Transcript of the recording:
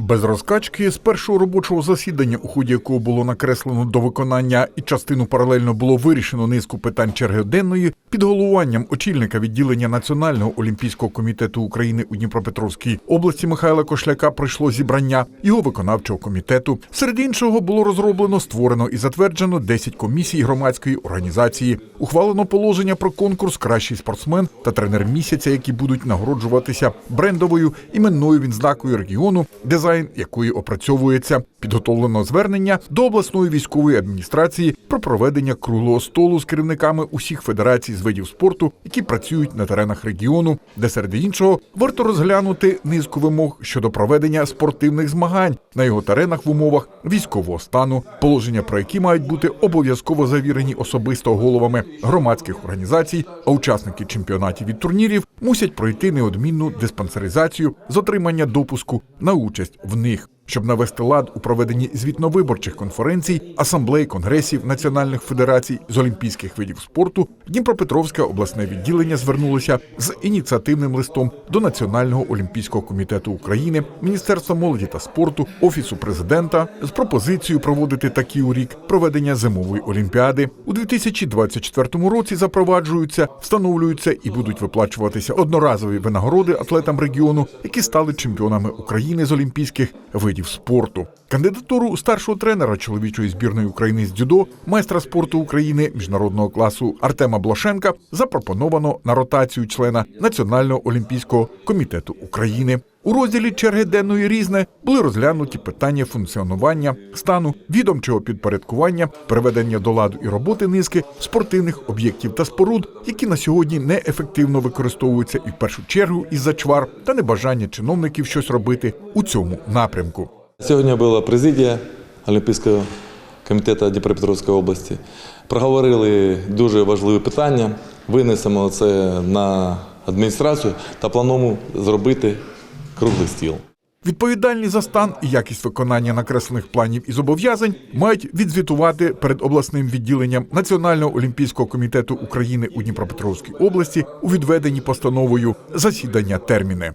Без розкачки з першого робочого засідання, у ході якого було накреслено до виконання і частину паралельно було вирішено низку питань черги денної, під головуванням очільника відділення Національного олімпійського комітету України у Дніпропетровській області Михайла Кошляка пройшло зібрання його виконавчого комітету. Серед іншого було розроблено, створено і затверджено 10 комісій громадської організації. Ухвалено положення про конкурс Кращий спортсмен та тренер місяця, які будуть нагороджуватися брендовою іменною відзнакою регіону, дизайн якої опрацьовується. Підготовлено звернення до обласної військової адміністрації про проведення круглого столу з керівниками усіх федерацій з видів спорту, які працюють на теренах регіону, де серед іншого варто розглянути низку вимог щодо проведення спортивних змагань на його теренах в умовах військового стану, положення про які мають бути обов'язково завірені особисто головами громадських організацій, а учасники чемпіонатів і турнірів мусять пройти неодмінну диспансеризацію з отримання допуску на участь в них. Щоб навести лад у проведенні звітно-виборчих конференцій, асамблей, конгресів національних федерацій з олімпійських видів спорту, Дніпропетровське обласне відділення звернулося з ініціативним листом до Національного олімпійського комітету України, Міністерства молоді та спорту, офісу президента з пропозицією проводити такий у рік проведення зимової олімпіади у 2024 році. Запроваджуються, встановлюються і будуть виплачуватися одноразові винагороди атлетам регіону, які стали чемпіонами України з олімпійських видів спорту. Кандидатуру старшого тренера чоловічої збірної України з дзюдо, майстра спорту України міжнародного класу Артема Блошенка запропоновано на ротацію члена Національного олімпійського комітету України. У розділі черги денної різне були розглянуті питання функціонування, стану, відомчого підпорядкування, приведення до ладу і роботи низки спортивних об'єктів та споруд, які на сьогодні неефективно використовуються і в першу чергу із-за чвар та небажання чиновників щось робити у цьому напрямку. Сьогодні була президія Олімпійського комітету Дніпропетровської області. Проговорили дуже важливі питання. Винесемо це на адміністрацію та плануємо зробити круглий стіл. Відповідальні за стан і якість виконання накреслених планів і зобов'язань мають відзвітувати перед обласним відділенням Національного олімпійського комітету України у Дніпропетровській області у відведенні постановою засідання терміни.